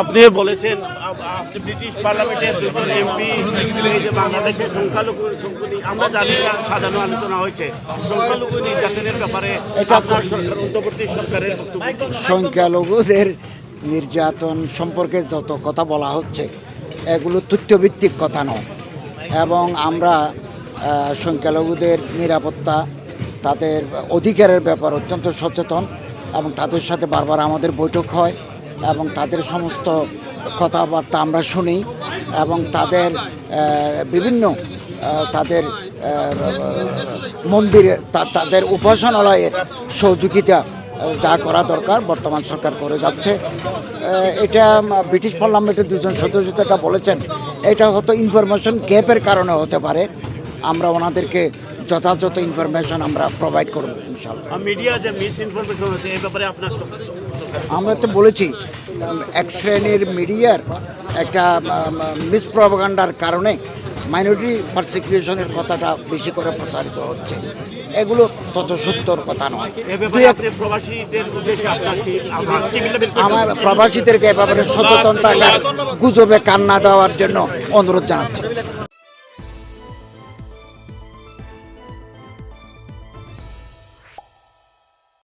আপনি বলেছেন আপনি ব্রিটিশ পার্লামেন্টের দুজন এমপি বাংলাদেশের সংখ্যালঘু আমরা জানি না সাজানো আলোচনা হয়েছে। সংখ্যালঘু নির্যাতনের ব্যাপারে আপনার সরকার অন্তর্বর্তী সরকারের সংখ্যালঘুদের নির্যাতন সম্পর্কে যত কথা বলা হচ্ছে এগুলো তথ্যভিত্তিক কথা নয়। এবং আমরা সংখ্যালঘুদের নিরাপত্তা তাদের অধিকারের ব্যাপার অত্যন্ত সচেতন এবং তাদের সাথে বারবার আমাদের বৈঠক হয়। এবং তাদের সমস্ত কথাবার্তা আমরা শুনি এবং তাদের বিভিন্ন তাদের মন্দিরে তাদের উপাসনালয়ের সহযোগিতা যা করা দরকার বর্তমান সরকার করে যাচ্ছে। এটা ব্রিটিশ পার্লামেন্টের দুজন সদস্য যেটা বলেছেন এটা হয়তো ইনফরমেশন গ্যাপের কারণে হতে পারে। আমরা ওনাদেরকে যথাযথ ইনফরমেশন আমরা প্রোভাইড করব ইনশাল্লাহ আমরা তো বলেছি এক শ্রেণির মিডিয়ার একটা মিসপ্রভাগান্ডার কারণে মাইনরিটি পারসিকিউশনের কথাটা বেশি করে প্রচারিত হচ্ছে। এগুলো তত সত্যর কথা নয়। আমার প্রবাসীদেরকে এ ব্যাপারে সচেতন থাকার গুজবে কান্না দেওয়ার জন্য অনুরোধ জানাচ্ছি।